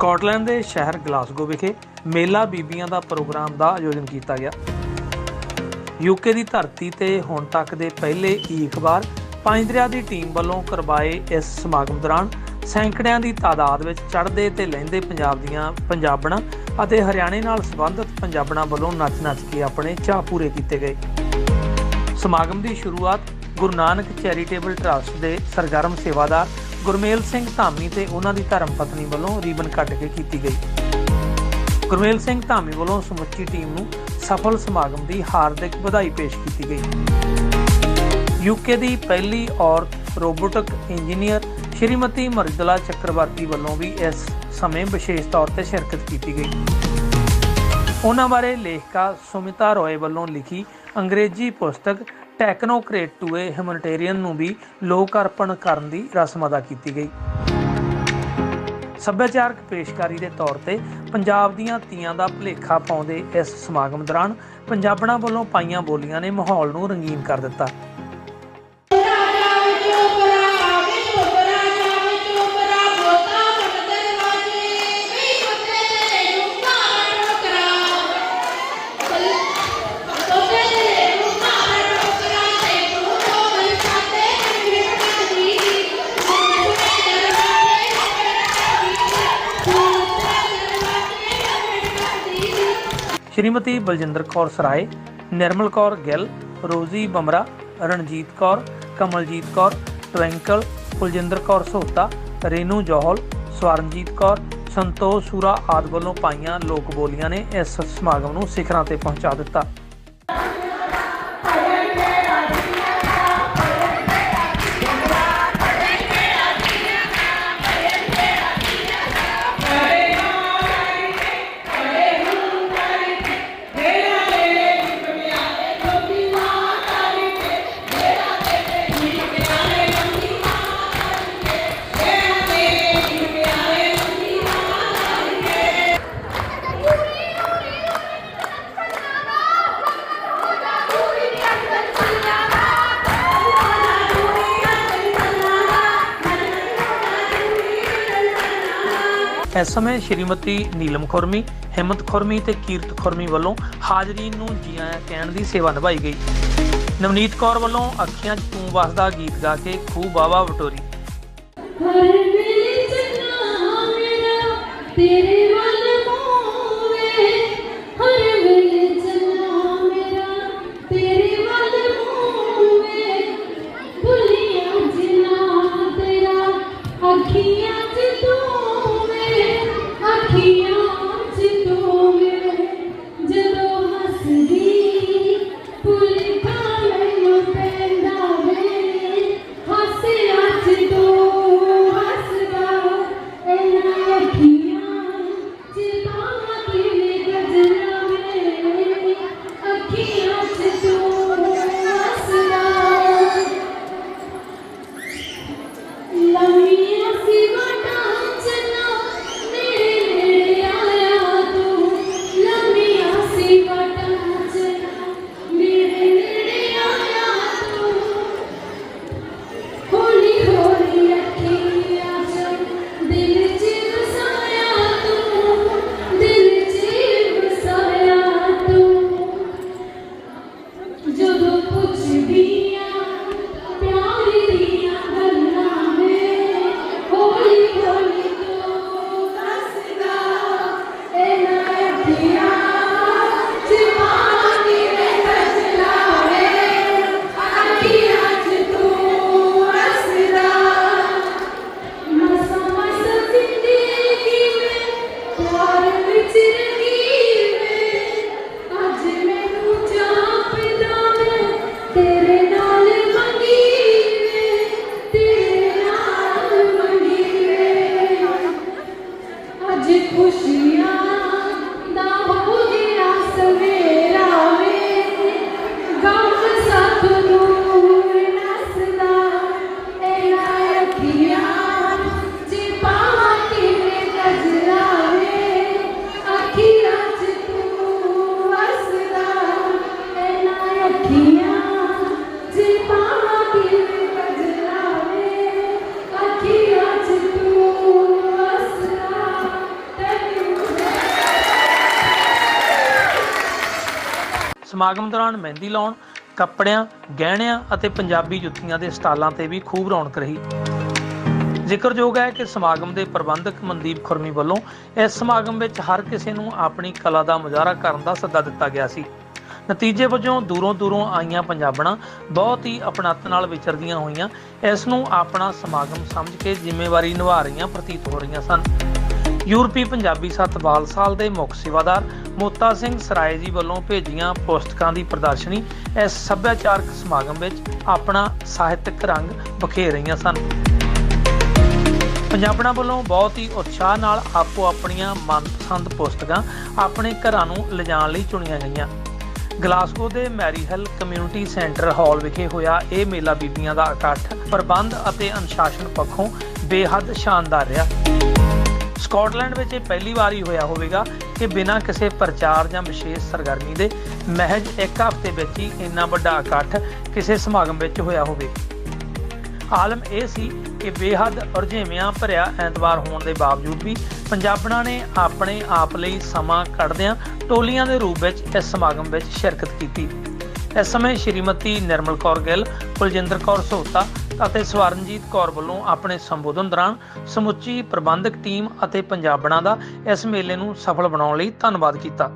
Scotland ਦੇ ਸ਼ਹਿਰ Glasgow ਵਿਖੇ ਮੇਲਾ ਬੀਬੀਆਂ ਦਾ ਪ੍ਰੋਗਰਾਮ ਦਾ ਆਯੋਜਨ ਕੀਤਾ ਗਿਆ। ਯੂਕੇ ਦੀ ਧਰਤੀ ਤੇ ਹੁਣ ਤੱਕ ਦੇ ਪਹਿਲੇ ਈਖਬਾਰ ਪੰਜ ਦਰਿਆ ਦੀ ਟੀਮ ਵੱਲੋਂ ਕਰਵਾਏ ਇਸ ਸਮਾਗਮ ਦੌਰਾਨ ਸੈਂਕੜਿਆਂ ਦੀ ਤਾਦਾਦ ਵਿੱਚ ਚੜ੍ਹਦੇ ਤੇ ਲਹਿੰਦੇ ਪੰਜਾਬ ਦੀਆਂ ਪੰਜਾਬਣਾਂ ਅਤੇ ਹਰਿਆਣੇ ਨਾਲ ਸੰਬੰਧਿਤ ਪੰਜਾਬਣਾਂ ਵੱਲੋਂ ਨੱਚ-ਨੱਚ ਕੇ ਆਪਣੇ ਚਾਹ ਪੂਰੇ ਕੀਤੇ ਗਏ। ਸਮਾਗਮ ਦੀ ਸ਼ੁਰੂਆਤ ਗੁਰੂ ਨਾਨਕ ਚੈਰੀਟੇਬਲ ਟਰਸਟ ਦੇ ਸਰਗਰਮ ਸੇਵਾਦਾਰ ਗੁਰਮੇਲ ਸਿੰਘ ਧਾਮੀ ਤੇ ਉਹਨਾਂ ਦੀ ਧਰਮ ਪਤਨੀ ਵੱਲੋਂ ਰੀਬਨ ਕੱਟ ਕੇ ਕੀਤੀ ਗਈ। ਗੁਰਮੇਲ ਸਿੰਘ ਧਾਮੀ ਵੱਲੋਂ ਸਮੁੱਚੀ ਟੀਮ ਨੂੰ ਸਫਲ ਸਮਾਗਮ ਦੀ ਹਾਰਦਿਕ ਵਧਾਈ ਪੇਸ਼ ਕੀਤੀ ਗਈ। ਯੂਕੇ ਦੀ ਪਹਿਲੀ ਔਰਤ ਰੋਬੋਟਿਕ ਇੰਜੀਨੀਅਰ ਸ਼੍ਰੀਮਤੀ ਮਰਦਲਾ ਚੱਕਰਵਰਤੀ ਵੱਲੋਂ ਵੀ ਇਸ ਸਮੇਂ ਵਿਸ਼ੇਸ਼ ਤੌਰ ਤੇ ਸ਼ਿਰਕਤ ਕੀਤੀ ਗਈ। ਉਹਨਾਂ ਬਾਰੇ ਲੇਖਕਾ ਸੁਮਿਤਾ ਰੋਏ ਵੱਲੋਂ ਲਿਖੀ ਅੰਗਰੇਜ਼ੀ ਪੁਸਤਕ ਟੈਕਨੋਕ੍ਰੇਟ ਟੂਏ ਏ ਹਿਊਮਨਿਟੇਰੀਅਨ ਨੂੰ ਵੀ ਲੋਕ ਅਰਪਣ ਕਰਨ ਦੀ ਰਸਮ ਅਦਾ ਕੀਤੀ ਗਈ। ਸੱਭਿਆਚਾਰਕ ਪੇਸ਼ਕਾਰੀ ਦੇ ਤੌਰ ਤੇ ਪੰਜਾਬ ਦੀਆਂ ਤੀਆਂ ਦਾ ਭੁਲੇਖਾ ਪਾਉਂਦੇ ਇਸ ਸਮਾਗਮ ਦੌਰਾਨ ਪੰਜਾਬਣਾਂ ਵੱਲੋਂ ਪਾਈਆਂ ਬੋਲੀਆਂ ਨੇ ਮਾਹੌਲ ਨੂੰ ਰੰਗੀਨ ਕਰ ਦਿੱਤਾ। ਸ਼੍ਰੀਮਤੀ ਬਲਜਿੰਦਰ ਕੌਰ ਸਰਾਏ ਨਿਰਮਲ ਕੌਰ ਗਿੱਲ ਰੋਜ਼ੀ ਬਮਰਾ ਰਣਜੀਤ ਕੌਰ ਕਮਲਜੀਤ ਕੌਰ ਟਵਿੰਕਲ ਕੁਲਜਿੰਦਰ ਕੌਰ ਸੋਤਾ ਰੇਨੂ ਜੋਹਲ ਸਵਰਨਜੀਤ ਕੌਰ ਸੰਤੋਸ਼ ਸੂਰਾ ਆਦਿ ਵੱਲੋਂ ਪਾਈਆਂ ਲੋਕ ਬੋਲੀਆਂ ਨੇ ਇਸ ਸਮਾਗਮ ਨੂੰ ਸਿਖਰਾਂ ਤੇ ਪਹੁੰਚਾ ਦਿੱਤਾ ਇਸ ਸਮੇਂ ਸ਼੍ਰੀਮਤੀ ਨੀਲਮ ਖੁਰਮੀ, ਹਿੰਮਤ ਖੁਰਮੀ ਤੇ ਕੀਰਤ ਖੁਰਮੀ ਵੱਲੋਂ ਹਾਜ਼ਰੀਨ ਨੂੰ ਜੀ ਆਇਆਂ ਕਹਿਣ ਦੀ ਸੇਵਾ ਨਿਭਾਈ ਗਈ। ਨਵਨੀਤ ਕੌਰ ਵੱਲੋਂ ਅੱਖੀਆਂ 'ਚ ਤੂੰ ਵਸਦਾ ਗੀਤ ਗਾ ਕੇ ਖੂਬ ਬਾਵਾ ਵਟੋਰੀ। ਹਰ ਵੇਲੇ ਚੰਨਾ ਮੇਰਾ ਤੇਰੇ ਵੱਲ ਹੋਵੇ ਹਰ ਵੇਲੇ ਚੰਨਾ ਮੇਰਾ ਤੇਰੇ ਵੱਲ ਹੋਵੇ ਭੁੱਲੀਆਂ ਜਿਨਾ ਤੇਰਾ ਅੱਖੀਆਂ 'ਚ ਤੂੰ ਅੱਖੀਆਂ ਅੱਜ ਖੁਸ਼ੀਆਂ ਦੌਰਾਨ ਮਹਿੰਦੀ ਲਾਉਣ, ਕੱਪੜਿਆਂ, ਗਹਿਣਿਆਂ ਅਤੇ ਪੰਜਾਬੀ ਜੁੱਤੀਆਂ ਦੇ ਸਟਾਲਾਂ ਤੇ ਵੀ ਖੂਬ ਰੌਣਕ ਰਹੀ। ਜ਼ਿਕਰਯੋਗ ਹੈ ਕਿ ਸਮਾਗਮ ਦੇ ਪ੍ਰਬੰਧਕ ਮਨਦੀਪ ਖੁਰਮੀ ਵੱਲੋਂ ਇਸ ਸਮਾਗਮ ਵਿੱਚ ਹਰ ਕਿਸੇ ਨੂੰ ਆਪਣੀ ਕਲਾ ਦਾ ਮੁਜ਼ਾਹਰਾ ਕਰਨ ਦਾ ਸੱਦਾ ਦਿੱਤਾ ਗਿਆ ਸੀ। ਨਤੀਜੇ ਵਜੋਂ ਦੂਰੋਂ ਦੂਰੋਂ ਆਈਆਂ ਪੰਜਾਬਣਾਂ ਬਹੁਤ ਹੀ ਆਪਣੱਤ ਨਾਲ ਵਿਚਰਦੀਆਂ ਹੋਈਆਂ, ਇਸ ਨੂੰ ਆਪਣਾ ਸਮਾਗਮ ਸਮਝ ਕੇ ਜ਼ਿੰਮੇਵਾਰੀ ਨਿਭਾ ਰਹੀਆਂ ਪ੍ਰਤੀਤ ਹੋ ਰਹੀਆਂ ਸਨ। ਯੂਰਪੀ ਪੰਜਾਬੀ ਸਤਵਾਲ ਸਾਲ ਦੇ ਮੁੱਖ ਸੇਵਾਦਾਰ ਮੋਤਾ ਸਿੰਘ ਸਰਾਏ ਜੀ ਵੱਲੋਂ ਭੇਜੀਆਂ ਪੁਸਤਕਾਂ ਦੀ ਪ੍ਰਦਰਸ਼ਨੀ ਇਸ ਸੱਭਿਆਚਾਰਕ ਸਮਾਗਮ ਵਿੱਚ ਆਪਣਾ ਸਾਹਿਤਕ ਰੰਗ ਬਖੇਰ ਰਹੀਆਂ ਸਨ। ਪੰਜਾਬਣਾਂ ਵੱਲੋਂ ਬਹੁਤ ਹੀ ਉਤਸ਼ਾਹ ਨਾਲ ਆਪੋ ਆਪਣੀਆਂ ਮਨਪਸੰਦ ਪੁਸਤਕਾਂ ਆਪਣੇ ਘਰਾਂ ਨੂੰ ਲਿਜਾਣ ਲਈ ਚੁਣੀਆਂ ਗਈਆਂ। ਗਲਾਸਗੋ ਦੇ ਮੈਰੀਹਲ ਕਮਿਊਨਿਟੀ ਸੈਂਟਰ ਹਾਲ ਵਿਖੇ ਹੋਇਆ ਇਹ ਮੇਲਾ ਬੀਬੀਆਂ ਦਾ ਇਕੱਠ ਪ੍ਰਬੰਧ ਅਤੇ ਅਨੁਸ਼ਾਸਨ ਪੱਖੋਂ ਬੇਹੱਦ ਸ਼ਾਨਦਾਰ ਰਿਹਾ। ਸਕਾਟਲੈਂਡ ਵਿੱਚ ਇਹ ਪਹਿਲੀ ਵਾਰ ਹੀ ਹੋਇਆ ਹੋਵੇਗਾ ਕਿ ਬਿਨਾਂ ਕਿਸੇ ਪ੍ਰਚਾਰ ਜਾਂ ਵਿਸ਼ੇਸ਼ ਸਰਗਰਮੀ ਦੇ ਮਹਿਜ ਇੱਕ ਹਫ਼ਤੇ ਵਿੱਚ ਹੀ ਇੰਨਾ ਵੱਡਾ ਇਕੱਠ ਕਿਸੇ ਸਮਾਗਮ ਵਿੱਚ ਹੋਇਆ ਹੋਵੇ। ਆਲਮ ਇਹ ਸੀ ਕਿ ਬੇਹੱਦ ਉਰਝੇਵਿਆਂ ਭਰਿਆ ਐਤਵਾਰ ਹੋਣ ਦੇ ਬਾਵਜੂਦ ਵੀ ਪੰਜਾਬਣਾਂ ਨੇ ਆਪਣੇ ਆਪ ਲਈ ਸਮਾਂ ਕੱਢਦਿਆਂ ਟੋਲੀਆਂ ਦੇ ਰੂਪ ਵਿੱਚ ਇਸ ਸਮਾਗਮ ਵਿੱਚ ਸ਼ਿਰਕਤ ਕੀਤੀ। ਇਸ ਸਮੇਂ ਸ਼੍ਰੀਮਤੀ ਨਿਰਮਲ ਕੌਰ ਗਿੱਲ, ਕੁਲਜਿੰਦਰ ਕੌਰ ਸੋਤਾ ਅਤੇ ਸਵਰਨਜੀਤ ਕੌਰ ਵੱਲੋਂ ਆਪਣੇ ਸੰਬੋਧਨ ਦੌਰਾਨ ਸਮੁੱਚੀ ਪ੍ਰਬੰਧਕ ਟੀਮ ਅਤੇ ਪੰਜਾਬਣਾਂ ਦਾ ਇਸ ਮੇਲੇ ਨੂੰ ਸਫਲ ਬਣਾਉਣ ਲਈ ਧੰਨਵਾਦ ਕੀਤਾ।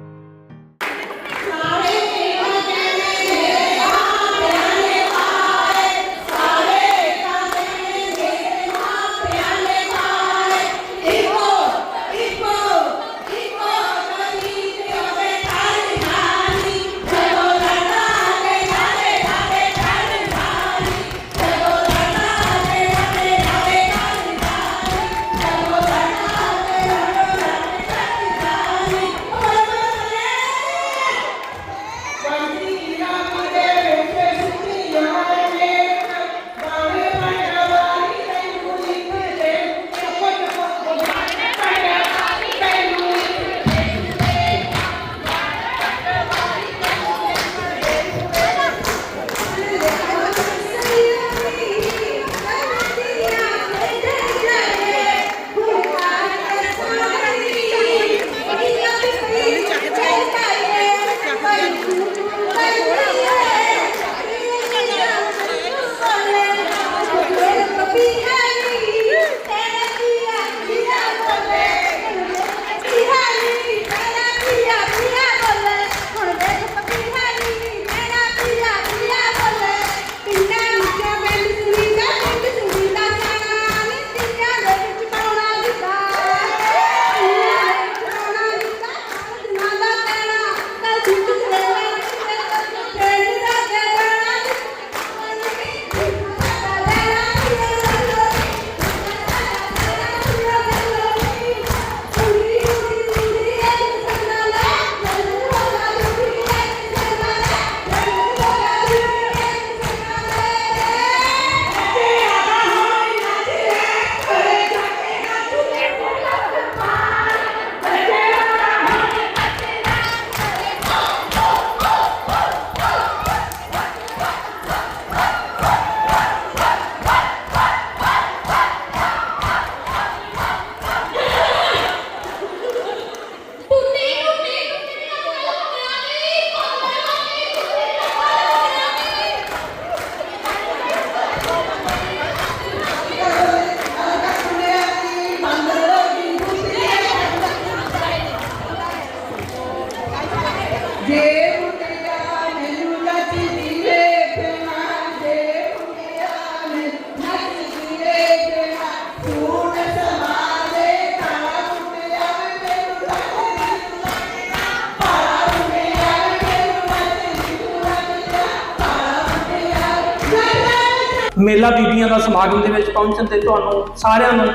ਮੁੰਡਿਆ ਬੀਬੀਆਂ ਦਾ ਸਮਾਗਮ ਦੇ ਵਿੱਚ ਪਹੁੰਚਣ ਤੇ ਤੁਹਾਨੂੰ ਸਾਰਿਆਂ ਨੂੰ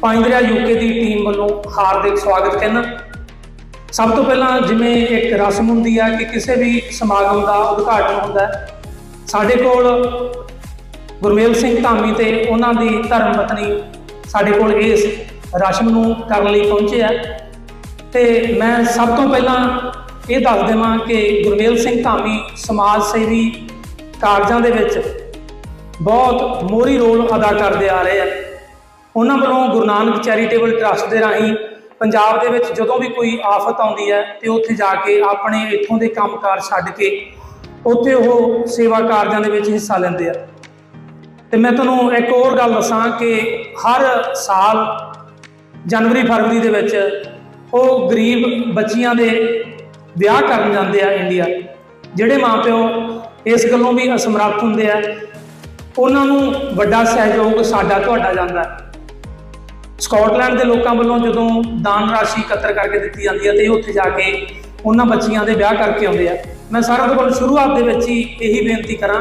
ਪਾਇੰਦਰਿਆ ਯੂਕੇ ਦੀ ਟੀਮ ਵੱਲੋਂ ਹਾਰਦਿਕ ਸਵਾਗਤ ਕਹਿੰਦਾ ਸਭ ਤੋਂ ਪਹਿਲਾਂ ਜਿਵੇਂ ਇੱਕ ਰਸਮ ਹੁੰਦੀ ਹੈ ਕਿ ਕਿਸੇ ਵੀ ਸਮਾਗਮ ਦਾ ਉਦਘਾਟਨ ਹੁੰਦਾ ਸਾਡੇ ਕੋਲ ਗੁਰਮੇਲ ਸਿੰਘ ਧਾਮੀ ਤੇ ਉਹਨਾਂ ਦੀ ਧਰਮ ਪਤਨੀ ਸਾਡੇ ਕੋਲ ਇਸ ਰਸਮ ਨੂੰ ਕਰਨ ਲਈ ਪਹੁੰਚੇ ਆ। ਤੇ ਮੈਂ ਸਭ ਤੋਂ ਪਹਿਲਾਂ ਇਹ ਦੱਸ ਦੇਵਾਂ ਕਿ ਗੁਰਮੇਲ ਸਿੰਘ ਧਾਮੀ ਸਮਾਜ ਸੇਵੀ ਕਾਰਜਾਂ ਦੇ ਵਿੱਚ ਬਹੁਤ ਮੋਹਰੀ ਰੋਲ ਅਦਾ ਕਰਦੇ ਆ ਰਹੇ ਆ। ਉਹਨਾਂ ਵੱਲੋਂ ਗੁਰੂ ਨਾਨਕ ਚੈਰੀਟੇਬਲ ਟਰਸਟ ਦੇ ਰਾਹੀਂ ਪੰਜਾਬ ਦੇ ਵਿੱਚ ਜਦੋਂ ਵੀ ਕੋਈ ਆਫਤ ਆਉਂਦੀ ਹੈ ਤੇ ਉੱਥੇ ਜਾ ਕੇ ਆਪਣੇ ਇੱਥੋਂ ਦੇ ਕੰਮਕਾਰ ਛੱਡ ਕੇ ਉੱਥੇ ਉਹ ਸੇਵਾ ਕਾਰਜਾਂ ਦੇ ਵਿੱਚ ਹਿੱਸਾ ਲੈਂਦੇ ਆ। ਤੇ ਮੈਂ ਤੁਹਾਨੂੰ ਇੱਕ ਹੋਰ ਗੱਲ ਦੱਸਾਂ ਕਿ ਹਰ ਸਾਲ ਜਨਵਰੀ ਫਰਵਰੀ ਦੇ ਵਿੱਚ ਉਹ ਗਰੀਬ ਬੱਚੀਆਂ ਦੇ ਵਿਆਹ ਕਰਨ ਜਾਂਦੇ ਆ ਇੰਡੀਆ। ਜਿਹੜੇ ਮਾਪਿਓ ਇਸ ਗੱਲੋਂ ਵੀ ਅਸਮਰੱਥ ਹੁੰਦੇ ਆ ਉਹਨਾਂ ਨੂੰ ਵੱਡਾ ਸਹਿਯੋਗ ਸਾਡਾ ਤੁਹਾਡਾ ਜਾਂਦਾ ਹੈ। ਸਕਾਟਲੈਂਡ ਦੇ ਲੋਕਾਂ ਵੱਲੋਂ ਜਦੋਂ ਦਾਨ ਰਾਸ਼ੀ ਇਕੱਤਰ ਕਰਕੇ ਦਿੱਤੀ ਜਾਂਦੀ ਹੈ ਤੇ ਉੱਥੇ ਜਾ ਕੇ ਉਹਨਾਂ ਬੱਚੀਆਂ ਦੇ ਵਿਆਹ ਕਰਕੇ ਆਉਂਦੇ ਆ। ਮੈਂ ਸਾਰਿਆਂ ਤੋਂ ਪਹਿਲਾਂ ਸ਼ੁਰੂਆਤ ਦੇ ਵਿੱਚ ਹੀ ਇਹੀ ਬੇਨਤੀ ਕਰਾਂ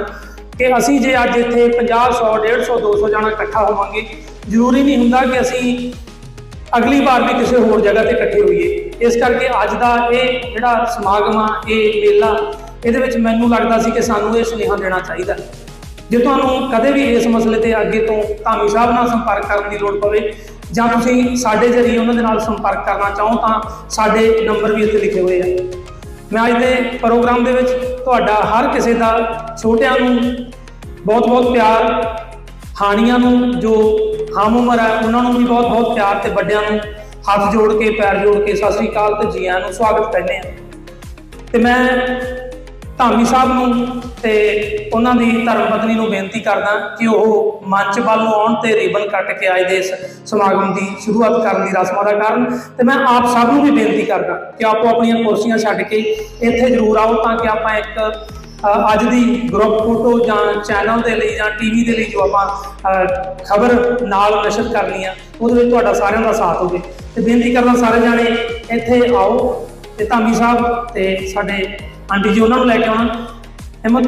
ਕਿ ਅਸੀਂ ਜੇ ਅੱਜ ਇੱਥੇ 50 100 150 200 ਜਾਣਾ ਇਕੱਠਾ ਹੋਵਾਂਗੇ, ਜ਼ਰੂਰੀ ਨਹੀਂ ਹੁੰਦਾ ਕਿ ਅਸੀਂ ਅਗਲੀ ਵਾਰ ਵੀ ਕਿਸੇ ਹੋਰ ਜਗ੍ਹਾ ਤੇ ਇਕੱਠੇ ਹੋਈਏ। ਇਸ ਕਰਕੇ ਅੱਜ ਦਾ ਇਹ ਜਿਹੜਾ ਸਮਾਗਮ ਆ, ਇਹ ਮੇਲਾ, ਇਹਦੇ ਵਿੱਚ ਮੈਨੂੰ ਲੱਗਦਾ ਸੀ ਕਿ ਸਾਨੂੰ ਇਹ ਸੁਨੇਹਾ ਦੇਣਾ ਚਾਹੀਦਾ। ਜੇ ਤੁਹਾਨੂੰ ਕਦੇ ਵੀ ਇਸ ਮਸਲੇ ਤੇ ਅੱਗੇ ਤੋਂ ਧਾਮੀ ਸਾਹਿਬ ਨਾਲ ਸੰਪਰਕ ਕਰਨ ਦੀ ਲੋੜ ਪਵੇ ਜਾਂ ਤੁਸੀਂ ਸਾਡੇ ਜ਼ਰੀਏ ਉਹਨਾਂ ਦੇ ਨਾਲ ਸੰਪਰਕ ਕਰਨਾ ਚਾਹੋ ਤਾਂ ਸਾਡੇ ਨੰਬਰ ਵੀ ਇੱਥੇ ਲਿਖੇ ਹੋਏ ਆ। ਮੈਂ ਅੱਜ ਦੇ ਪ੍ਰੋਗਰਾਮ ਦੇ ਵਿੱਚ ਤੁਹਾਡਾ ਹਰ ਕਿਸੇ ਦਾ ਛੋਟਿਆਂ ਨੂੰ ਬਹੁਤ ਬਹੁਤ ਪਿਆਰ, ਹਾਣੀਆਂ ਨੂੰ ਜੋ ਹਮ ਉਮਰ ਹੈ ਉਹਨਾਂ ਨੂੰ ਵੀ ਬਹੁਤ ਬਹੁਤ ਪਿਆਰ ਤੇ ਵੱਡਿਆਂ ਨੂੰ ਹੱਥ ਜੋੜ ਕੇ, ਪੈਰ ਜੋੜ ਕੇ ਸਤਿ ਸ੍ਰੀ ਅਕਾਲ ਤੇ ਜੀਆਂ ਨੂੰ ਸਵਾਗਤ ਕਹਿੰਦੇ ਆ। ਤੇ ਮੈਂ ਧਾਮੀ ਸਾਹਿਬ ਨੂੰ ਤੇ ਉਹਨਾਂ ਦੀ ਧਰਮ ਪਤਨੀ ਨੂੰ ਬੇਨਤੀ ਕਰਦਾ ਕਿ ਉਹ ਮੰਚ ਵੱਲ ਨੂੰ ਆਉਣ ਤੇ ਰਿਬਨ ਕੱਟ ਕੇ ਅੱਜ ਦੇ ਇਸ ਸਮਾਗਮ ਦੀ ਸ਼ੁਰੂਆਤ ਕਰਨ ਦੀ ਰਸਮਾਂ ਦਾ ਕਾਰਨ। ਤੇ ਮੈਂ ਆਪ ਸਭ ਨੂੰ ਵੀ ਬੇਨਤੀ ਕਰਦਾ ਕਿ ਆਪੋ ਆਪਣੀਆਂ ਕੁਰਸੀਆਂ ਛੱਡ ਕੇ ਇੱਥੇ ਜ਼ਰੂਰ ਆਓ ਤਾਂ ਕਿ ਆਪਾਂ ਇੱਕ ਅੱਜ ਦੀ ਗਰੁੱਪ ਫੋਟੋ ਜਾਂ ਚੈਨਲ ਦੇ ਲਈ ਜਾਂ ਟੀਵੀ ਦੇ ਲਈ ਜੋ ਆਪਾਂ ਖਬਰ ਨਾਲ ਨਸ਼ਰ ਕਰਨੀ ਆ, ਉਹਦੇ ਵਿੱਚ ਤੁਹਾਡਾ ਸਾਰਿਆਂ ਦਾ ਸਾਥ ਹੋਵੇ। ਤੇ ਬੇਨਤੀ ਕਰਦਾ ਸਾਰੇ ਜਾਣੇ ਇੱਥੇ ਆਓ। ਤੇ ਧਾਮੀ ਸਾਹਿਬ ਤੇ ਸਾਡੇ ਆਂਟੀ ਜੀ ਉਹਨਾਂ ਨੂੰ ਲੈ ਕੇ ਆਉਣਾ ਹਿੰਮਤ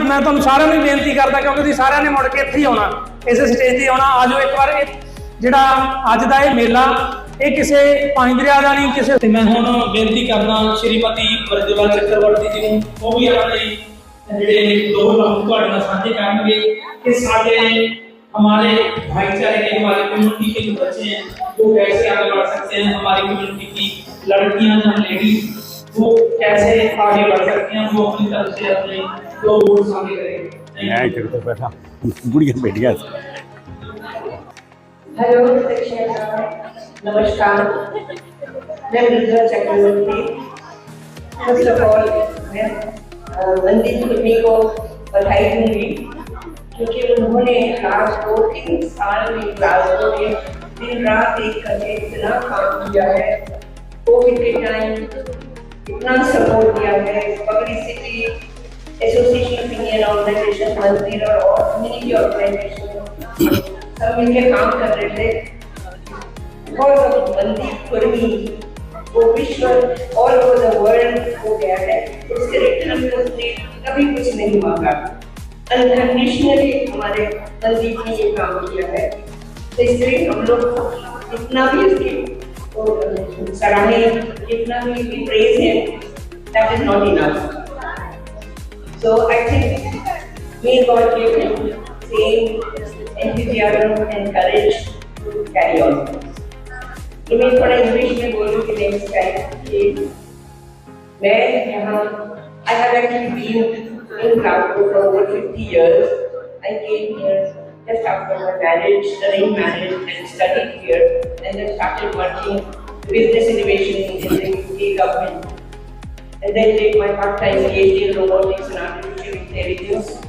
ਮੈਂ ਤੁਹਾਨੂੰ ਸਾਰਿਆਂ ਨੂੰ ਹੀ ਬੇਨਤੀ ਕਰਦਾ ਕਿਉਂਕਿ ਤੁਸੀਂ ਸਾਰਿਆਂ ਨੇ ਮੁੜ ਕੇ ਇੱਥੇ ਹੀ ਆਉਣਾ ਇਸੇ ਸਟੇਜ ਤੇ ਆਉਣਾ ਆਜੋ ਇੱਕ ਵਾਰ ਇਹ ਜਿਹੜਾ ਅੱਜ ਦਾ ਇਹ ਮੇਲਾ ਇਹ ਕਿਸੇ ਪੰਜ ਦਰਿਆ ਦਾ ਨਹੀਂ ਕਿਸੇ ਤੇ ਮੈਂ ਹੁਣ ਬੇਨਤੀ ਕਰਦਾ ਸ਼੍ਰੀਮਤੀ ਵਰਜਲਾ ਚੱਕਰਵਰਤੀ ਜੀ ਨੂੰ ਉਹ ਵੀ ਆਪਣੇ ਜਿਹੜੇ ਦੋ ਲਫ਼ਜ਼ ਤੁਹਾਡੇ ਨਾਲ ਸਾਂਝੇ ਕਰਨਗੇ ਕਿ ਸਾਡੇ हमारे भाईचारे के हमारे कम्युनिटी के जो बच्चे हैं वो कैसे आगे बढ़ सकते हैं हमारी कम्युनिटी की लड़कियां या लेडीज वो कैसे आगे बढ़ सकती हैं वो अपनी तरफ़ से अपने दो गोल आगे करेंगे मैं करते तो बैठा। गुड़िया बैठ गया। हेलो नमस्कार। मैं Bijal Chakraborty. First of all मैं वंदित कुर्मी को बधाई दूँगी क्योंकि उन्होंने क्लास को तीन साल में क्लास में दिन रात एक करके इतना काम किया है। कोविड के टाइम इतना सपोर्ट दिया है। पब्लिसिटी एसोसिएशन ऑफ़ ऑर्गेनाइजेशन मंदिर और कम्युनिटी ऑर्गेनाइजेशन सब मिलके काम कर रहे थे। और मंदिर, कर्मी, वो विश्व ऑल ओवर द वर्ल्ड हो गया है। उसके रिटर्न में उसने कभी कुछ नहीं मांगा। अनकंडीशनली हमारे मंदिर ने ये काम किया है। तो इसलिए हम लोग इतना भी उसकी वो सराहने जितना भी प्रेज है that is not enough So I think may God give him same enthusiasm and courage to carry on. तो मैं थोड़ा इंग्लिश में बोलूँगी नेक्स्ट टाइम कि मैं यहाँ I have actually been in Glasgow for over 50 years. I came here just after my marriage, arranged marriage, and studied here, and then started working business innovation in the UK government and then did my part-time PhD in robotics and artificial intelligence.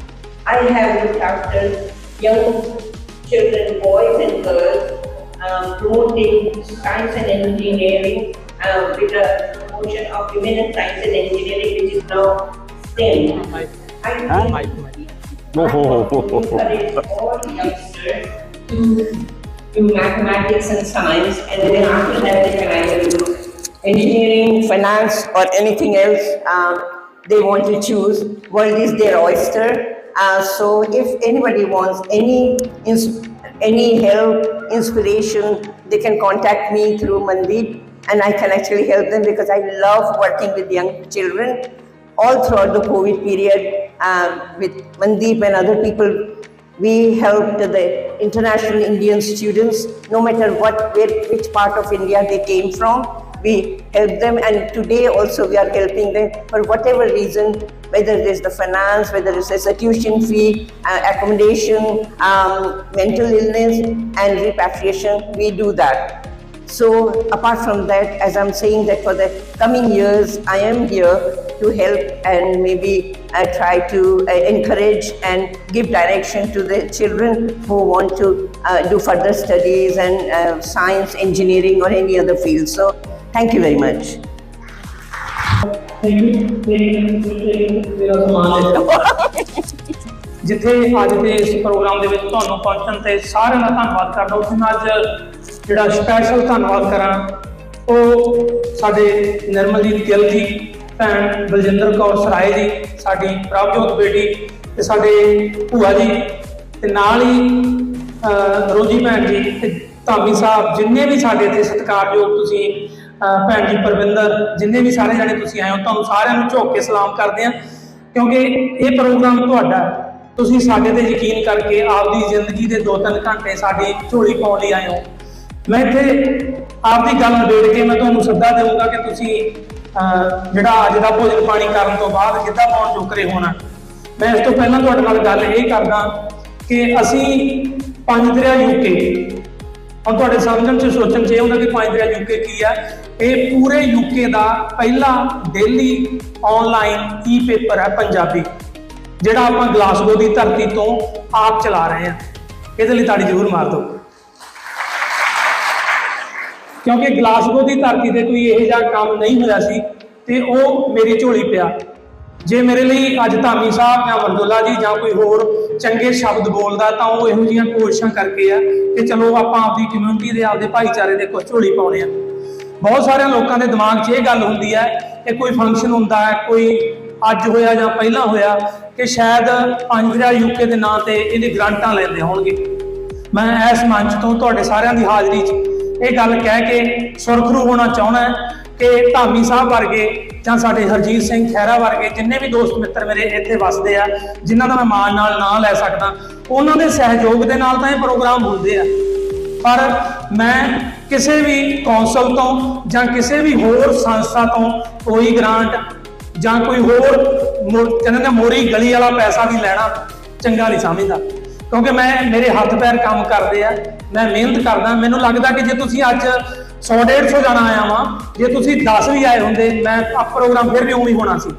I have looked after young children, boys and girls, um, promoting science and engineering um, with a promotion of women in science and engineering, which is now STEM. I think Oh, to do mathematics and science, and then after that they can either do engineering, finance, or anything else um, they want to choose. World is their oyster. Uh, so if anybody wants any any help, inspiration, they can contact me through Mandeep, and I can actually help them because I love working with young children all throughout the COVID period um, with Mandeep and other people. We helped the international Indian students, no matter what, where, which part of India they came from. We helped them, and today also we are helping them for whatever reason, whether it is the finance, whether it's a tuition fee, uh, accommodation, um, mental illness, and repatriation. We do that. So apart from that, as I'm saying that for the coming years, I am here to help and maybe uh, try to uh, encourage and give direction to the children who want to uh, do further studies and uh, science, engineering or any other field. So thank you very much. ਮੇਰਾ ਸਮਾਨ ਲੈ ਜਿੱਥੇ ਅੱਜ ਦੇ ਇਸ programme ਦੇ ਵਿੱਚ ਤੁਹਾਨੂੰ ਪਹੁੰਚਣ ਤੇ ਸਾਰਿਆਂ ਦਾ ਧੰਨਵਾਦ ਕਰਦਾ ਉਸ ਮੈਂ ਅੱਜ ਜਿਹੜਾ ਸਪੈਸ਼ਲ ਧੰਨਵਾਦ ਕਰਾਂ ਉਹ ਸਾਡੇ ਨਿਰਮਲਜੀਤ ਗਿੱਲ ਜੀ ਭੈਣ ਬਲਜਿੰਦਰ ਕੌਰ ਸਰਾਏ ਜੀ ਸਾਡੀ ਪ੍ਰਭਜੋਤ ਬੇਟੀ ਤੇ ਸਾਡੇ ਭੂਆ ਜੀ ਤੇ ਨਾਲ ਹੀ ਅਹ, ਰੋਜੀ ਭੈਣ ਜੀ ਤੇ ਧਾਮੀ ਸਾਹਿਬ ਜਿੰਨੇ ਵੀ ਸਾਡੇ ਇੱਥੇ ਸਤਿਕਾਰਯੋਗ ਤੁਸੀਂ ਭੈਣ ਜੀ ਪਰਵਿੰਦਰ ਜਿੰਨੇ ਵੀ ਸਾਰੇ ਜਣੇ ਤੁਸੀਂ ਆਏ ਹੋ ਤੁਹਾਨੂੰ ਸਾਰਿਆਂ ਨੂੰ ਝੋਕ ਕੇ ਸਲਾਮ ਕਰਦੇ ਹਾਂ ਕਿਉਂਕਿ ਇਹ ਪ੍ਰੋਗਰਾਮ ਤੁਹਾਡਾ ਤੁਸੀਂ ਸਾਡੇ ਤੇ ਯਕੀਨ ਕਰਕੇ ਆਪਦੀ ਜ਼ਿੰਦਗੀ ਦੇ 2-3 ਘੰਟੇ ਸਾਡੀ ਝੋਲੀ ਪਾਉਣ ਲਈ ਆਏ ਹੋ। ਮੈਂ ਇੱਥੇ ਆਪਦੀ ਗੱਲ ਨਿਬੇੜ ਕੇ ਮੈਂ ਤੁਹਾਨੂੰ ਸੱਦਾ ਦੇਵਾਂਗਾ ਕਿ ਤੁਸੀਂ ਜਿਹੜਾ ਅੱਜ ਦਾ ਭੋਜਨ ਪਾਣੀ ਕਰਨ ਤੋਂ ਬਾਅਦ ਗਿੱਧਾ ਪਾਉਣ ਜੋਕਰੇ ਹੋਣਾ। ਮੈਂ ਇਸ ਤੋਂ ਪਹਿਲਾਂ ਤੁਹਾਡੇ ਨਾਲ ਗੱਲ ਇਹ ਕਰਦਾ ਕਿ ਅਸੀਂ ਪੰਜ ਦਰਿਆ ਯੂਕੇ ਹੁਣ ਤੁਹਾਡੇ ਸਮਝਣ ਚ, ਸੋਚਣ ਚ ਇਹ ਹੁੰਦਾ ਕਿ ਪੰਜ ਦਰਿਆ ਯੂਕੇ ਕੀ ਆ? ਇਹ ਪੂਰੇ ਯੂਕੇ ਦਾ ਪਹਿਲਾ ਡੇਲੀ ਆਨਲਾਈਨ ਈ ਪੇਪਰ ਹੈ ਪੰਜਾਬੀ, ਜਿਹੜਾ ਆਪਾਂ ਗਲਾਸਗੋ ਦੀ ਧਰਤੀ ਤੋਂ ਆਪ ਚਲਾ ਰਹੇ ਹਾਂ। ਇਹਦੇ ਲਈ ਤਾੜੀ ਜ਼ਰੂਰ ਮਾਰ ਦਿਓ। ਕਿਉਂਕਿ ਗਲਾਸਗੋ ਦੀ ਧਰਤੀ ਤੇ ਕੋਈ ਇਹੋ ਜਿਹਾ ਕੰਮ ਨਹੀਂ ਹੋਇਆ ਸੀ ਤੇ ਉਹ ਮੇਰੀ ਝੋਲੀ ਪਿਆ। ਜੇ ਮੇਰੇ ਲਈ ਅੱਜ ਧਾਮੀ ਸਾਹਿਬ ਜਾਂ ਵਰਦੋਲਾ ਜੀ ਜਾਂ ਕੋਈ ਹੋਰ ਚੰਗੇ ਸ਼ਬਦ ਬੋਲਦਾ ਤਾਂ ਉਹ ਇਹੋ ਜਿਹੀਆਂ ਕੋਸ਼ਿਸ਼ਾਂ ਕਰਕੇ ਆ ਕਿ ਚਲੋ ਆਪਾਂ ਆਪਦੀ ਕਮਿਊਨਿਟੀ ਦੇ, ਆਪਦੇ ਭਾਈਚਾਰੇ ਦੇ ਕੁਝ ਝੋਲੀ ਪਾਉਣੇ ਆ। ਬਹੁਤ ਸਾਰੇ ਲੋਕਾਂ ਦੇ ਦਿਮਾਗ 'ਚ ਇਹ ਗੱਲ ਹੁੰਦੀ ਹੈ ਕਿ ਕੋਈ ਫੰਕਸ਼ਨ ਹੁੰਦਾ ਹੈ ਕੋਈ ਅੱਜ ਹੋਇਆ ਜਾਂ ਪਹਿਲਾਂ ਹੋਇਆ ਕਿ ਸ਼ਾਇਦ ਪੰਜਰਾ ਯੂਕੇ ਦੇ ਨਾਂ ਤੇ ਇਹਦੇ ਗ੍ਰਾਂਟਾਂ ਲੈਂਦੇ ਹੋਣਗੇ। ਮੈਂ ਇਸ ਮੰਚ ਤੋਂ ਤੁਹਾਡੇ ਸਾਰਿਆਂ ਦੀ ਹਾਜ਼ਰੀ 'ਚ ਇਹ ਗੱਲ ਕਹਿ ਕੇ ਸੁਰਖਰੂ ਹੋਣਾ ਚਾਹੁੰਦਾ ਕਿ ਧਾਮੀ ਸਾਹਿਬ ਵਰਗੇ ਜਾਂ ਸਾਡੇ ਹਰਜੀਤ ਸਿੰਘ ਖਹਿਰਾ ਵਰਗੇ ਜਿੰਨੇ ਵੀ ਦੋਸਤ ਮਿੱਤਰ ਮੇਰੇ ਇੱਥੇ ਵੱਸਦੇ ਆ, ਜਿਨ੍ਹਾਂ ਦਾ ਮੈਂ ਮਾਣ ਨਾਲ ਨਾਂ ਲੈ ਸਕਦਾ, ਉਹਨਾਂ ਦੇ ਸਹਿਯੋਗ ਦੇ ਨਾਲ ਤਾਂ ਇਹ ਪ੍ਰੋਗਰਾਮ ਹੁੰਦੇ ਆ। ਪਰ ਮੈਂ ਕਿਸੇ ਵੀ ਕੌਂਸਲ ਤੋਂ ਜਾਂ ਕਿਸੇ ਵੀ ਹੋਰ ਸੰਸਥਾ ਤੋਂ ਕੋਈ ਗ੍ਰਾਂਟ ਜਾਂ ਕੋਈ ਹੋਰ ਮੋ- ਕਹਿੰਦੇ ਨੇ ਮੋਰੀ ਗਲੀ ਵਾਲਾ ਪੈਸਾ ਵੀ ਲੈਣਾ, ਚੰਗਾ ਨਹੀਂ ਸਮਝਦਾ। ਕਿਉਂਕਿ ਮੈਂ ਮੇਰੇ ਹੱਥ ਪੈਰ ਕੰਮ ਕਰਦੇ ਆ, ਮੈਂ ਮਿਹਨਤ ਕਰਦਾ, ਮੈਨੂੰ ਲੱਗਦਾ ਕਿ ਜੇ ਤੁਸੀਂ ਅੱਜ 100 150 ਜਾਣਾ ਆਇਆ ਵਾਂ, ਜੇ ਤੁਸੀਂ 10 ਵੀ ਆਏ ਹੁੰਦੇ, ਮੈਂ ਆ ਪ੍ਰੋਗਰਾਮ ਫਿਰ ਵੀ ਉਹੀ ਹੋਣਾ ਸੀ?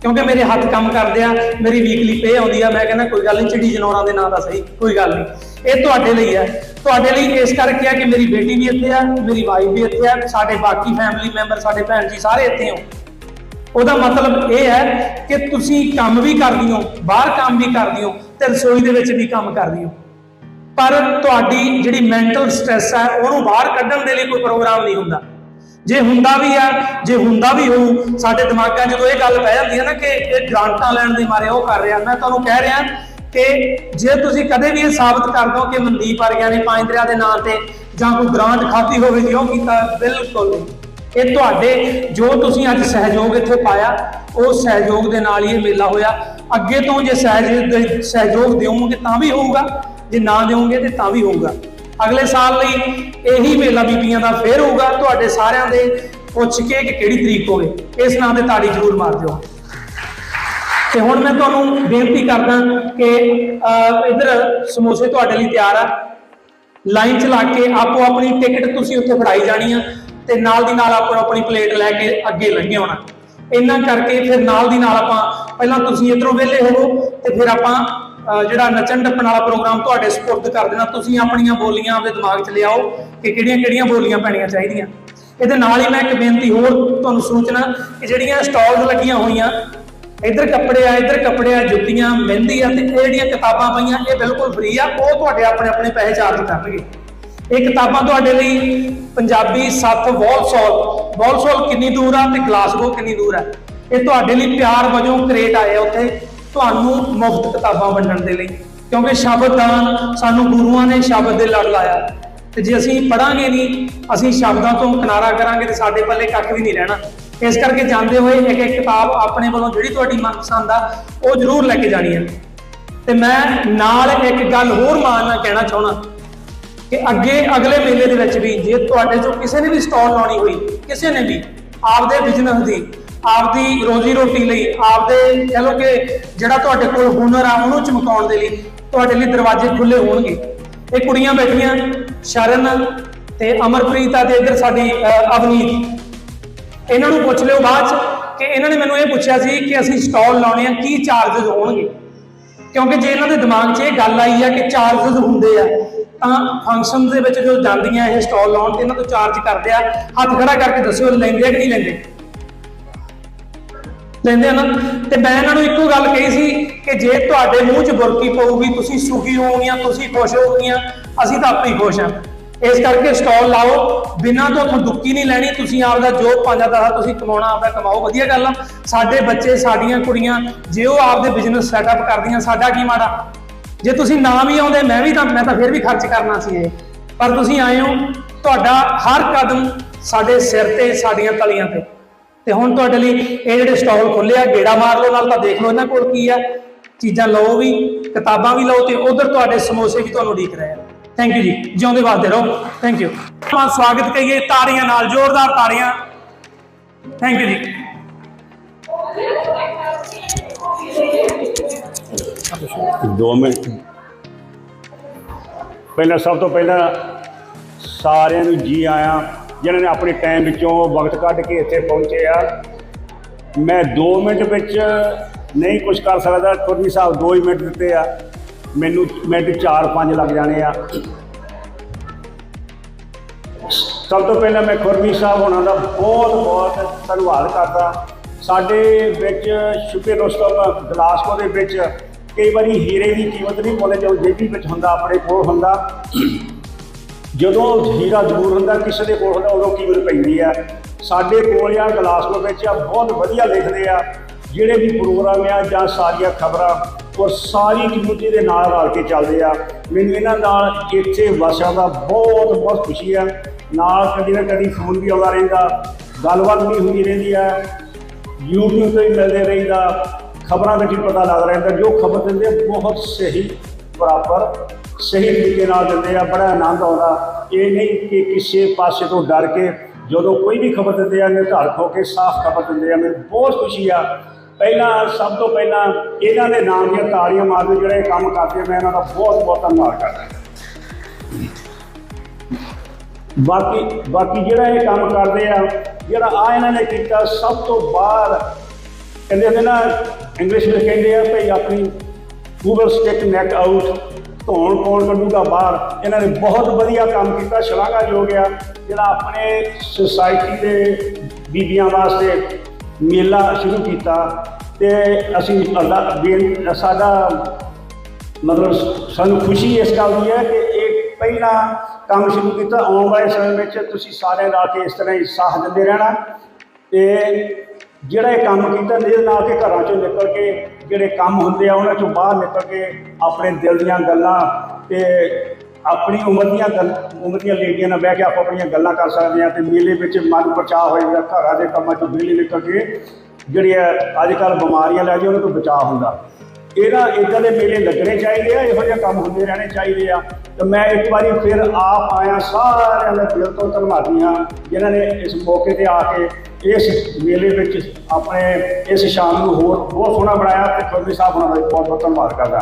ਕਿਉਂਕਿ ਮੇਰੇ ਹੱਥ ਕੰਮ ਕਰਦੇ ਆ, ਮੇਰੀ ਵੀਕਲੀ ਪੇ ਆਉਂਦੀ ਆ, ਮੈਂ ਕਹਿੰਦਾ ਕੋਈ ਗੱਲ ਨਹੀਂ, ਚਿੜੀ ਜਨੌਰਾਂ ਦੇ ਨਾਂ ਦਾ ਸਹੀ, ਕੋਈ ਗੱਲ ਨਹੀਂ। ਇਹ ਤੁਹਾਡੇ ਲਈ ਹੈ। ਤੁਹਾਡੇ ਲਈ ਇਸ ਕਰਕੇ ਆ ਕਿ ਮੇਰੀ ਬੇਟੀ ਵੀ ਇੱਥੇ ਆ, ਮੇਰੀ ਵਾਈਫ ਵੀ ਇੱਥੇ ਆ, ਸਾਡੇ ਬਾਕੀ ਫੈਮਿਲੀ ਮੈਂਬਰ ਸਾਡੇ ਭੈਣ ਜੀ ਸਾਰੇ ਇੱਥੇ ਹੋ। ਉਹਦਾ ਮਤਲਬ ਇਹ ਹੈ ਕਿ ਤੁਸੀਂ ਕੰਮ ਵੀ ਕਰਦੀ ਹੋ, ਬਾਹਰ ਕੰਮ ਵੀ ਕਰਦੀ ਹੋ ਤੇ ਰਸੋਈ ਦੇ ਵਿੱਚ ਵੀ ਕੰਮ ਕਰਦੀ ਹੋ। ਪਰ ਤੁਹਾਡੀ ਜਿਹੜੀ ਮੈਂਟਲ ਸਟ੍ਰੈਸ ਹੈ ਉਹਨੂੰ ਬਾਹਰ ਕੱਢਣ ਦੇ ਲਈ ਕੋਈ ਪ੍ਰੋਗਰਾਮ ਨਹੀਂ ਹੁੰਦਾ। ਜੇ ਹੁੰਦਾ ਵੀ ਆ, ਜੇ ਹੁੰਦਾ ਵੀ ਹੋਊ, ਸਾਡੇ ਦਿਮਾਗਾਂ ਜਦੋਂ ਇਹ ਗੱਲ ਪੈ ਜਾਂਦੀ ਹੈ ਨਾ ਕਿ ਇਹ ਗ੍ਰਾਂਟਾਂ ਲੈਣ ਦੇ ਮਾਰੇ ਉਹ ਕਰ ਰਿਹਾ, ਮੈਂ ਤੁਹਾਨੂੰ ਕਹਿ ਰਿਹਾ ਕਿ ਜੇ ਤੁਸੀਂ ਕਦੇ ਵੀ ਇਹ ਸਾਬਤ ਕਰ ਦਿਓ ਕਿ ਮਨਦੀਪ ਵਰਗਿਆਂ ਨੇ ਪੰਜ ਦਰਿਆ ਦੇ ਨਾਂ ਤੇ ਜਾਂ ਕੋਈ ਗ੍ਰਾਂਟ ਖਾਤੀ ਹੋਵੇ ਜੀ, ਉਹ ਕੀਤਾ, ਬਿਲਕੁਲ ਨਹੀਂ। ਇਹ ਤੁਹਾਡੇ, ਜੋ ਤੁਸੀਂ ਅੱਜ ਸਹਿਯੋਗ ਇੱਥੇ ਪਾਇਆ, ਉਹ ਸਹਿਯੋਗ ਦੇ ਨਾਲ ਹੀ ਇਹ ਮੇਲਾ ਹੋਇਆ। ਅੱਗੇ ਤੋਂ ਜੇ ਸਹਿਜ- ਸਹਿਯੋਗ ਦਿਓਗੇ ਤਾਂ ਵੀ ਹੋਊਗਾ ਜੇ ਨਾ ਦਿਓਗੇ ਤੇ ਤਾਂ ਵੀ ਹੋਊਗਾ। ਅਗਲੇ ਸਾਲ ਲਈ ਇਹੀ ਮੇਲਾ ਬੀਬੀਆਂ ਦਾ ਫੇਰ ਹੋਊਗਾ ਤੁਹਾਡੇ ਸਾਰਿਆਂ ਦੇ ਪੁੱਛ ਕੇ ਕਿ ਕਿਹੜੀ ਤਰੀਕ ਹੋਵੇ। ਇਸ ਨਾਂ ਤੇ ਤਾੜੀ ਜ਼ਰੂਰ ਮਾਰ ਦਿਓ। ਤੇ ਹੁਣ ਮੈਂ ਤੁਹਾਨੂੰ ਬੇਨਤੀ ਕਰਦਾ ਕਿ ਅਹ, ਇੱਧਰ ਸਮੋਸੇ ਤੁਹਾਡੇ ਲਈ ਤਿਆਰ ਆ। ਲਾਈਨ ਚ ਲਾ ਕੇ ਆਪੋ ਆਪਣੀ ਟਿਕਟ ਤੁਸੀਂ ਉੱਥੇ ਫੜਾਈ ਜਾਣੀ ਆ ਤੇ ਨਾਲ ਦੀ ਨਾਲ ਆਪੋ ਆਪਣੀ ਪਲੇਟ ਲੈ ਕੇ ਅੱਗੇ ਲੰਘੇ ਹੋਣਾ ਇੰਨਾ ਕਰਕੇ ਫਿਰ ਨਾਲ ਦੀ ਨਾਲ ਆਪਾਂ ਪਹਿਲਾਂ ਤੁਸੀਂ ਇਧਰੋਂ ਵਿਹਲੇ ਹੋਵੋ ਤੇ ਫਿਰ ਆਪਾਂ ਜਿਹੜਾ ਨੱਚਣ ਟੱਪਣ ਵਾਲਾ ਪ੍ਰੋਗਰਾਮ ਤੁਹਾਡੇ ਸਪੁਰਦ ਕਰ ਦੇਣਾ, ਤੁਸੀਂ ਆਪਣੀਆਂ ਬੋਲੀਆਂ ਆਪਦੇ ਦਿਮਾਗ 'ਚ ਲਿਆਓ ਕਿ ਕਿਹੜੀਆਂ ਕਿਹੜੀਆਂ ਬੋਲੀਆਂ ਪੈਣੀਆਂ ਚਾਹੀਦੀਆਂ। ਇਹਦੇ ਨਾਲ ਹੀ ਮੈਂ ਇੱਕ ਬੇਨਤੀ ਹੋਰ ਤੁਹਾਨੂੰ ਸੂਚਨਾ ਕਿ ਜਿਹੜੀਆਂ ਸਟਾਲਸ ਲੱਗੀਆਂ ਹੋਈਆਂ, ਇੱਧਰ ਕੱਪੜੇ ਆ, ਇੱਧਰ ਕੱਪੜੇ ਆ, ਜੁੱਤੀਆਂ, ਮਹਿੰਦੀ ਆ, ਤੇ ਇਹ ਜਿਹੜੀਆਂ ਕਿਤਾਬਾਂ ਪਈਆਂ, ਇਹ ਬਿਲਕੁਲ ਫ੍ਰੀ ਆ, ਉਹ ਤੁਹਾਡੇ ਆਪਣੇ ਆਪਣੇ ਪੈਸੇ ਚਾਰਜ ਕਰਨਗੇ। ਇਹ ਕਿਤਾਬਾਂ ਤੁਹਾਡੇ ਲਈ ਪੰਜਾਬੀ ਸੱਤ ਵੌਲਸੋਲ ਵੌਲਸੋਲ ਕਿੰਨੀ ਦੂਰ ਆ ਤੇ ਗਲਾਸਗੋ ਕਿੰਨੀ ਦੂਰ ਆ? ਇਹ ਤੁਹਾਡੇ ਲਈ ਪਿਆਰ ਵਜੋਂ ਕ੍ਰੇਟ ਆਏ ਆ ਉੱਥੇ। ਤੁਹਾਨੂੰ ਮੁਫਤ ਕਿਤਾਬਾਂ ਵੰਡਣ ਦੇ ਲਈ। ਕਿਉਂਕਿ ਸ਼ਬਦ ਸ਼ਬਦਾਨ ਸਾਨੂੰ ਗੁਰੂਆਂ ਨੇ ਸ਼ਬਦ ਦੇ ਲੜ ਲਾਇਆ। ਤੇ ਜੇ ਅਸੀਂ ਪੜਾਂਗੇ ਨਹੀਂ, ਅਸੀਂ ਸ਼ਬਦਾਂ ਤੋਂ ਕਿਨਾਰਾ ਕਰਾਂਗੇ ਤੇ ਸਾਡੇ ਪੱਲੇ ਕੱਖ ਵੀ ਨਹੀਂ ਰਹਿਣਾ। ਇਸ ਕਰਕੇ ਜਾਂਦੇ ਹੋਏ ਇੱਕ ਇੱਕ ਕਿਤਾਬ ਆਪਣੇ ਵੱਲੋਂ ਜਿਹੜੀ ਤੁਹਾਡੀ ਮਨਪਸੰਦ ਆ, ਉਹ ਜ਼ਰੂਰ ਲੈ ਕੇ ਜਾਣੀ ਹੈ ਤੇ ਮੈਂ ਨਾਲ ਇੱਕ ਗੱਲ ਹੋਰ ਮਾਨ ਨਾਲ ਕਹਿਣਾ ਚਾਹੁੰਦਾ ਕਿ ਅੱਗੇ ਅਗਲੇ ਮੇਲੇ ਦੇ ਵਿੱਚ ਵੀ, ਜੇ ਤੁਹਾਡੇ ਚੋਂ ਕਿਸੇ ਨੇ ਵੀ ਸਟਾਲ ਲਾਉਣੀ ਹੋਈ, ਕਿਸੇ ਨੇ ਵੀ, ਆਪਦੇ ਬਿਜ਼ਨਸ ਦੀ ਆਪਦੀ ਰੋਜ਼ੀ ਰੋਟੀ ਲਈ, ਆਪਦੇ ਕਹ ਲੋ ਕਿ ਜਿਹੜਾ ਤੁਹਾਡੇ ਕੋਲ ਹੁਨਰ ਆ, ਉਹਨੂੰ ਚਮਕਾਉਣ ਦੇ ਲਈ ਤੁਹਾਡੇ ਲਈ ਦਰਵਾਜ਼ੇ ਖੁੱਲੇ ਹੋਣਗੇ। ਇਹ ਕੁੜੀਆਂ ਬੈਠੀਆਂ, ਸ਼ਰਨ ਤੇ ਅਮਰਪ੍ਰੀਤ ਆ ਤੇ ਇੱਧਰ ਸਾਡੀ ਅਵਨੀਤ। ਇਹਨਾਂ ਨੂੰ ਪੁੱਛ ਲਿਓ ਬਾਅਦ ਚ ਕਿ ਇਹਨਾਂ ਨੇ ਮੈਨੂੰ ਇਹ ਪੁੱਛਿਆ ਸੀ ਕਿ ਅਸੀਂ ਸਟਾਲ ਲਾਉਣੇ ਆ, ਕੀ ਚਾਰजेस ਹੋਣਗੇ? ਕਿਉਂਕਿ ਜੇ ਇਹਨਾਂ ਦੇ ਦਿਮਾਗ 'ਚ ਇਹ ਗੱਲ ਆਈ ਆ ਕਿ ਚਾਰजेस ਹੁੰਦੇ ਆ, ਤਾਂ ਫੰਕਸ਼ਨ ਦੇ ਵਿੱਚ ਜੋ ਜਾਂਦੀਆਂ ਇਹ ਸਟਾਲ ਲਾਉਣ ਤੇ ਇਹਨਾਂ ਤੋਂ ਚਾਰਜ ਕਰਦੇ ਆ। ਹੱਥ ਖੜਾ ਕਰਕੇ ਦੱਸਿਓ, ਲੈਂਦੇ ਆ ਕਿ ਨਹੀਂ ਲੈਂਦੇ? ਲੈਂਦੇ ਹਨ ਨਾ। ਤੇ ਮੈਂ ਇਹਨਾਂ ਨੂੰ ਇੱਕੋ ਗੱਲ ਕਹੀ ਸੀ ਕਿ ਜੇ ਤੁਹਾਡੇ ਮੂੰਹ 'ਚ ਬੁਰਕੀ ਪਊਗੀ, ਤੁਸੀਂ ਸੁਖੀ ਹੋਵੋਗੀਆਂ, ਤੁਸੀਂ ਖੁਸ਼ ਹੋਵੋਗੀਆਂ, ਅਸੀਂ ਤਾਂ ਆਪੇ ਹੀ ਖੁਸ਼ ਹਾਂ। ਇਸ ਕਰਕੇ ਸਟਾਲ ਲਾਓ। ਬਿਨਾਂ ਤੋਂ ਤੁਹਾਨੂੰ ਦੁੱਕੀ ਨਹੀਂ ਲੈਣੀ, ਤੁਸੀਂ ਆਪਦਾ ਜੋ ਪੰਜਾ ਦਸਾ ਤੁਸੀਂ ਕਮਾਉਣਾ, ਆਪਦਾ ਕਮਾਓ। ਵਧੀਆ ਗੱਲ ਆ। ਸਾਡੇ ਬੱਚੇ, ਸਾਡੀਆਂ ਕੁੜੀਆਂ, ਜੇ ਉਹ ਆਪਦੇ ਬਿਜ਼ਨਸ ਸੈਟਅਪ ਕਰਦੀਆਂ, ਸਾਡਾ ਕੀ ਮਾੜਾ? ਜੇ ਤੁਸੀਂ ਨਾ ਵੀ ਆਉਂਦੇ, ਮੈਂ ਵੀ ਤਾਂ, ਮੈਂ ਤਾਂ ਫਿਰ ਵੀ ਖਰਚ ਕਰਨਾ ਸੀ ਇਹ। ਪਰ ਤੁਸੀਂ ਆਏ ਹੋ, ਤੁਹਾਡਾ ਹਰ ਕਦਮ ਸਾਡੇ ਸਿਰ ਤੇ, ਸਾਡੀਆਂ ਤਲੀਆਂ ਤੇ। ਤੇ ਹੁਣ ਤੁਹਾਡੇ ਲਈ ਇਹ ਜਿਹੜੇ ਸਟਾਲ ਖੁੱਲੇ ਆ, ਗੇੜਾ ਮਾਰ ਲਓ, ਨਾਲ ਤਾਂ ਦੇਖ ਲਓ ਇਹਨਾਂ ਕੋਲ ਕੀ ਆ। ਚੀਜ਼ਾਂ ਲਓ ਵੀ, ਕਿਤਾਬਾਂ ਵੀ ਲਓ ਤੇ ਉਧਰ ਤੁਹਾਡੇ ਸਮੋਸੇ ਵੀ ਤੁਹਾਨੂੰ ਉਡੀਕ ਰਹੇ ਆ। ਥੈਂਕ ਯੂ ਜੀ, ਜਿਉਂਦੇ ਵਾਸਤੇ ਰਹੋ। ਥੈਂਕ ਯੂ ਆਪਾਂ ਸਵਾਗਤ ਕਰੀਏ ਤਾੜੀਆਂ ਨਾਲ, ਜ਼ੋਰਦਾਰ ਤਾੜੀਆਂ। ਥੈਂਕ ਯੂ ਜੀ। ਦੋ ਮਿੰਟ। ਪਹਿਲਾਂ ਸਭ ਤੋਂ ਪਹਿਲਾਂ ਸਾਰਿਆਂ ਨੂੰ ਜੀ ਆਇਆਂ। ਜਿਨ੍ਹਾਂ ਨੇ ਆਪਣੇ ਟਾਈਮ ਵਿੱਚੋਂ ਵਕਤ ਕੱਢ ਕੇ ਇੱਥੇ ਪਹੁੰਚੇ ਆ। ਮੈਂ 2 ਮਿੰਟ ਵਿੱਚ ਨਹੀਂ ਕੁਝ ਕਰ ਸਕਦਾ, ਖੁਰਮੀ ਸਾਹਿਬ 2 ਹੀ ਮਿੰਟ ਦਿੱਤੇ ਆ। ਮੈਨੂੰ ਮਿੰਟ 4-5 ਲੱਗ ਜਾਣੇ ਆ। ਸਭ ਤੋਂ ਪਹਿਲਾਂ ਮੈਂ ਖੁਰਮੀ ਸਾਹਿਬ ਉਹਨਾਂ ਦਾ ਬਹੁਤ ਬਹੁਤ ਧੰਨਵਾਦ ਕਰਦਾ। ਸਾਡੇ ਵਿੱਚ ਸ਼ੁਕੇ ਰੁਸਤਮ ਗਲਾਸਕੋ ਦੇ ਵਿੱਚ ਕਈ ਵਾਰੀ ਹੀਰੇ ਦੀ ਕੀਮਤ ਨਹੀਂ ਬੋਲੇ ਜੋ ਜੇਬੀ ਵਿੱਚ ਹੁੰਦਾ, ਆਪਣੇ ਕੋਲ ਹੁੰਦਾ। ਜਦੋਂ ਹੀਰਾ ਜ਼ਰੂਰ ਹੁੰਦਾ, ਕਿਸੇ ਦੇ ਕੋਲ ਹੁੰਦਾ, ਉਦੋਂ ਕੀਮਤ ਪੈਂਦੀ ਆ? ਸਾਡੇ ਕੋਲ ਆ ਗਲਾਸਕੋ ਵਿੱਚ ਆ, ਬਹੁਤ ਵਧੀਆ ਲਿਖਦੇ ਆ। ਜਿਹੜੇ ਵੀ ਪ੍ਰੋਗਰਾਮ ਆ ਜਾਂ ਸਾਰੀਆਂ ਖਬਰਾਂ, ਉਹ ਸਾਰੀ ਕਮਿਊਨਿਟੀ ਦੇ ਨਾਲ ਰਲ ਕੇ ਚੱਲਦੇ ਆ। ਮੈਨੂੰ ਇਹਨਾਂ ਨਾਲ ਇੱਥੇ ਵਸਿਆ ਦਾ ਬਹੁਤ ਬਹੁਤ ਖੁਸ਼ੀ ਆ। ਨਾਲ ਕਦੀ ਨਾ ਕਦੀ ਫੋਨ ਵੀ ਆਉਂਦਾ ਰਹਿੰਦਾ। ਗੱਲਬਾਤ ਵੀ ਹੁੰਦੀ ਰਹਿੰਦੀ ਆ। YouTube ਤੇ ਵੀ ਮਿਲਦੇ ਰਹਿੰਦਾ। ਖਬਰਾਂ ਵਿੱਚ ਵੀ ਪਤਾ ਲੱਗਦਾ ਰਹਿੰਦਾ। ਜੋ ਖਬਰ ਦਿੰਦੇ ਬਹੁਤ ਸਹੀ ਬਰਾਬਰ ਸਹੀ ਤਰੀਕੇ ਨਾਲ ਦਿੰਦੇ ਆ ਬੜਾ ਆਨੰਦ ਆਉਂਦਾ। ਇਹ ਨਹੀਂ ਕਿ ਕਿਸੇ ਪਾਸੇ ਤੋਂ ਡਰ ਕੇ ਜਦੋਂ ਕੋਈ ਵੀ ਖਬਰ ਦਿੰਦੇ ਆ ਨਿਰਧਾਰਤ ਹੋ ਕੇ ਸਾਫ਼ ਖਬਰ ਦਿੰਦੇ ਆ। ਮੈਨੂੰ ਬਹੁਤ ਖੁਸ਼ੀ ਆ। ਪਹਿਲਾਂ ਸਭ ਤੋਂ ਪਹਿਲਾਂ ਇਹਨਾਂ ਦੇ ਨਾਮ ਦੀਆਂ ਤਾੜੀਆਂ ਮਾਰਦੇ ਜਿਹੜੇ ਇਹ ਕੰਮ ਕਰਦੇ ਆ, ਮੈਂ ਇਹਨਾਂ ਦਾ ਬਹੁਤ ਬਹੁਤ ਧੰਨਵਾਦ ਕਰਦਾ। ਬਾਕੀ ਬਾਕੀ ਜਿਹੜਾ ਇਹ ਕੰਮ ਕਰਦੇ ਆ ਜਿਹੜਾ ਆ ਇਹਨਾਂ ਨੇ ਕੀਤਾ ਸਭ ਤੋਂ ਬਾਹਰ ਕਹਿੰਦੇ ਹੁੰਦੇ ਨਾ ਇੰਗਲਿਸ਼ ਵਿੱਚ ਕਹਿੰਦੇ ਆ ਭਈ ਆਪਣੀ ਗੂਗਲ ਸਟਿਕ ਨੈਕ ਆਊਟ ਧੌਣ ਕੌਣ ਕੱਢੂਗਾ ਬਾਹਰ। ਇਹਨਾਂ ਨੇ ਬਹੁਤ ਵਧੀਆ ਕੰਮ ਕੀਤਾ, ਸ਼ਲਾਘਾਯੋਗ ਆ। ਜਿਹੜਾ ਆਪਣੇ ਸੁਸਾਇਟੀ ਦੇ ਬੀਬੀਆਂ ਵਾਸਤੇ ਮੇਲਾ ਸ਼ੁਰੂ ਕੀਤਾ ਤੇ ਅਸੀਂ ਅੱਲਾ ਬੇਨ ਸਾਡਾ ਮਤਲਬ ਸਾਨੂੰ ਖੁਸ਼ੀ ਇਸ ਗੱਲ ਦੀ ਹੈ ਕਿ ਇਹ ਪਹਿਲਾ ਕੰਮ ਸ਼ੁਰੂ ਕੀਤਾ। ਆਉਣ ਵਾਲੇ ਸਮੇਂ ਵਿੱਚ ਤੁਸੀਂ ਸਾਰੇ ਰਲ ਕੇ ਇਸ ਤਰ੍ਹਾਂ ਹੀ ਸਾਥ ਦਿੰਦੇ ਰਹਿਣਾ ਤੇ ਜਿਹੜਾ ਇਹ ਕੰਮ ਕੀਤਾ ਜਿਹਦੇ ਨਾਲ ਕਿ ਘਰਾਂ ਚੋਂ ਨਿਕਲ ਕੇ ਜਿਹੜੇ ਕੰਮ ਹੁੰਦੇ ਆ, ਉਹਨਾਂ ਚੋਂ ਬਾਹਰ ਨਿਕਲ ਕੇ ਆਪਣੇ ਦਿਲ ਦੀਆਂ ਗੱਲਾਂ ਤੇ ਆਪਣੀ ਉਮਰ ਦੀਆਂ ਗੱਲ, ਉਮਰ ਦੀਆਂ ਲੇਡੀਆਂ ਨਾਲ ਬਹਿ ਕੇ ਆਪੋ ਆਪਣੀਆਂ ਗੱਲਾਂ ਕਰ ਸਕਦੇ ਆ ਤੇ ਮੇਲੇ ਵਿੱਚ ਮਨ ਪਰਚਾਅ ਹੋ ਜਾਂਦਾ ਘਰਾਂ ਦੇ ਕੰਮਾਂ ਚੋਂ ਵਿਹਲੇ ਨਿਕਲ ਕੇ ਜਿਹੜੀਆਂ ਅੱਜ ਕੱਲ੍ਹ ਬਿਮਾਰੀਆਂ ਲੈ ਜੀ ਉਹਨਾਂ ਤੋਂ ਬਚਾਅ ਹੁੰਦਾ। ਇਹਨਾਂ ਇਦਾਂ ਦੇ ਮੇਲੇ ਲੱਗਣੇ ਚਾਹੀਦੇ ਆ, ਇਹੋ ਜਿਹੇ ਕੰਮ ਹੁੰਦੇ ਰਹਿਣੇ ਚਾਹੀਦੇ ਆ। ਤੇ ਮੈਂ ਇੱਕ ਵਾਰੀ ਫਿਰ ਆਪ ਆਇਆ ਸਾਰਿਆਂ ਦੇ ਦਿਲ ਤੋਂ ਧੰਨਵਾਦੀ ਹਾਂ, ਜਿਨ੍ਹਾਂ ਨੇ ਇਸ ਮੌਕੇ ਤੇ ਆ ਕੇ ਇਸ ਮੇਲੇ ਵਿੱਚ ਆਪਣੇ ਇਸ ਸ਼ਾਮ ਨੂੰ ਹੋਰ ਬਹੁਤ ਸੋਹਣਾ ਬਣਾਇਆ ਤੇ ਖੁਰਮੀ ਸਾਹਿਬ ਉਹਨਾਂ ਦਾ ਬਹੁਤ ਬਹੁਤ ਧੰਨਵਾਦ ਕਰਦਾ